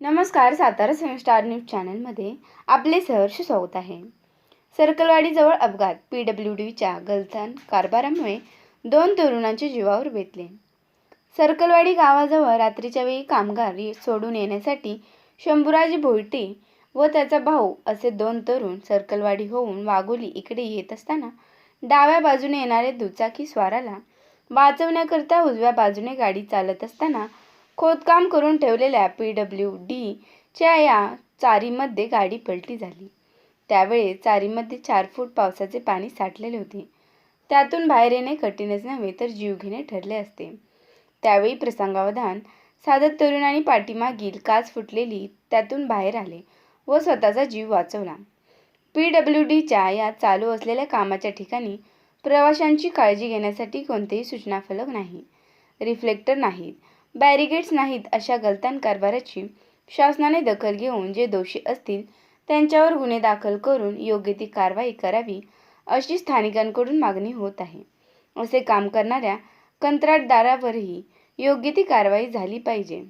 नमस्कार Satara star news चॅनलमध्ये आपले सहर्ष स्वागत आहे. सर्कलवाडीजवळ अपघात पी डब्ल्यू डीच्या गलथान कारभारामुळे दोन तरुणांचे जीवावर बेतले सर्कलवाडी गावाजवळ रात्रीच्या वेळी कामगार सोडून येण्यासाठी शंभूराज भोयटे व त्याचा भाऊ असे दोन तरुण सर्कलवाडी होऊन वाघोली इकडे येत असताना डाव्या बाजूने येणाऱ्या दुचाकी स्वाराला वाचवण्याकरता उजव्या बाजूने गाडी चालत असताना खोदकाम करून ठेवलेल्या पी डब्ल्यू डीच्या या चारीमध्ये गाडी पलटी झाली. त्यावेळी चारीमध्ये चार फूट पावसाचे पाणी साठलेले होते. त्यातून बाहेर येणे कठीणच नव्हे तर जीव घेणे ठरले असते. त्यावेळी प्रसंगावधान साधत तरुणांनी पाठीमागील काच फुटलेली त्यातून बाहेर आले व स्वतःचा जीव वाचवला. पी डब्ल्यू डीच्या या चालू असलेल्या कामाच्या ठिकाणी प्रवाशांची काळजी घेण्यासाठी कोणतेही सूचना फलक नाही रिफ्लेक्टर नाहीत. बॅरिगेट्स नाहीत अशा गलतान कारभाराची शासनाने दखल घेऊन जे दोषी असतील त्यांच्यावर गुन्हे दाखल करून योग्य ती कारवाई करावी अशी स्थानिकांकडून मागणी होत आहे. असे काम करणाऱ्या कंत्राटदारावरही योग्य ती कारवाई झाली पाहिजे.